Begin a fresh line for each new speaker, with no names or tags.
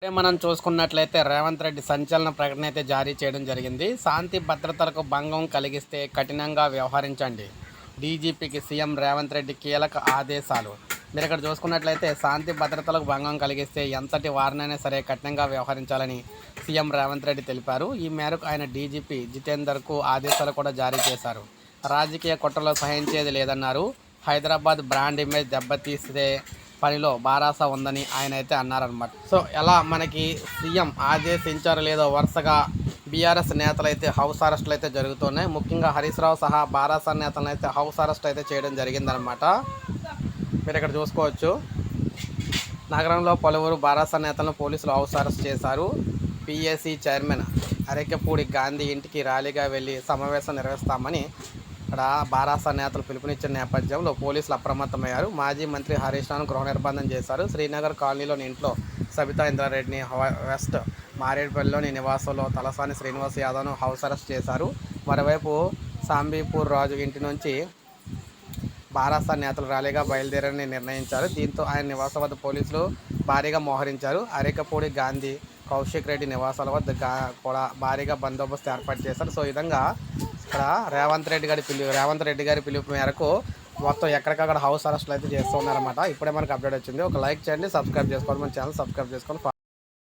ఇప్పుడే మనం చూసుకున్నట్లయితే రేవంత్ రెడ్డి సంచలన ప్రకటన అయితే జారీ చేయడం జరిగింది. శాంతి భద్రతలకు భంగం కలిగిస్తే కఠినంగా వ్యవహరించండి. డీజీపీకి సీఎం రేవంత్ రెడ్డి కీలక ఆదేశాలు. మీరు ఇక్కడ చూసుకున్నట్లయితే శాంతి భద్రతలకు భంగం కలిగిస్తే ఎంతటి వారినైనా సరే కఠినంగా వ్యవహరించాలని సీఎం రేవంత్ రెడ్డి తెలిపారు. ఈ మేరకు ఆయన డీజీపీ జితేందర్కు ఆదేశాలు కూడా జారీ చేశారు. రాజకీయ కుట్రలో సహించేది లేదన్నారు. హైదరాబాద్ బ్రాండ్ ఇమేజ్ దెబ్బతీస్తే పనిలో బారాస ఉందని ఆయన అయితే అన్నారనమాట సో ఎలా మనకి సీఎం ఆదేశించారు లేదో వరుసగా బీఆర్ఎస్ నేతలు అయితే హౌస్ అరెస్టులు అయితే జరుగుతున్నాయి. ముఖ్యంగా హరీష్ రావు సహా బారాస నేతలను అయితే హౌస్ అరెస్ట్ అయితే చేయడం జరిగిందనమాట మీరు ఇక్కడ చూసుకోవచ్చు. నగరంలో పలువురు బారాస నేతలను పోలీసులు హౌస్ అరెస్ట్ చేశారు. పిఎస్సి చైర్మన్ అరకెపూడి గాంధీ ఇంటికి ర్యాలీగా వెళ్ళి సమావేశం నిర్వహిస్తామని అక్కడ బారాసా నేతలు పిలుపునిచ్చిన నేపథ్యంలో పోలీసులు అప్రమత్తమయ్యారు. మాజీ మంత్రి హరీష్ రావును గృహ నిర్బంధం చేశారు. శ్రీనగర్ కాలనీలోని ఇంట్లో సబితా ఇంద్రారెడ్డిని వెస్ట్ మారేడుపల్లిలోని నివాసంలో తలసాని శ్రీనివాస్ యాదవ్ను హౌస్ అరెస్ట్ చేశారు. మరోవైపు సాంబీపూర్ రాజు ఇంటి నుంచి బారాసా నేతలు ర్యాలీగా బయలుదేరని నిర్ణయించారు. దీంతో ఆయన నివాసం వద్ద పోలీసులు భారీగా మోహరించారు. అరేకపూడి గాంధీ కౌశిక్ రెడ్డి నివాసాల వద్ద కూడా భారీగా బందోబస్తు ఏర్పాటు చేశారు. సో ఈ విధంగా ఇక్కడ రేవంత్ రెడ్డి గారి పిలుపు రేవంత్ రెడ్డి గారి పిలుపు మేరకు మొత్తం ఎక్కడికక్కడ హౌస్ అరెస్టులు అయితే చేస్తున్నారన్నమాట ఇప్పుడే మనకు అప్డేట్ వచ్చింది. ఒక లైక్ చేయండి సబ్స్క్రైబ్ చేసుకోండి మన ఛానల్ సబ్స్క్రైబ్ చేసుకొని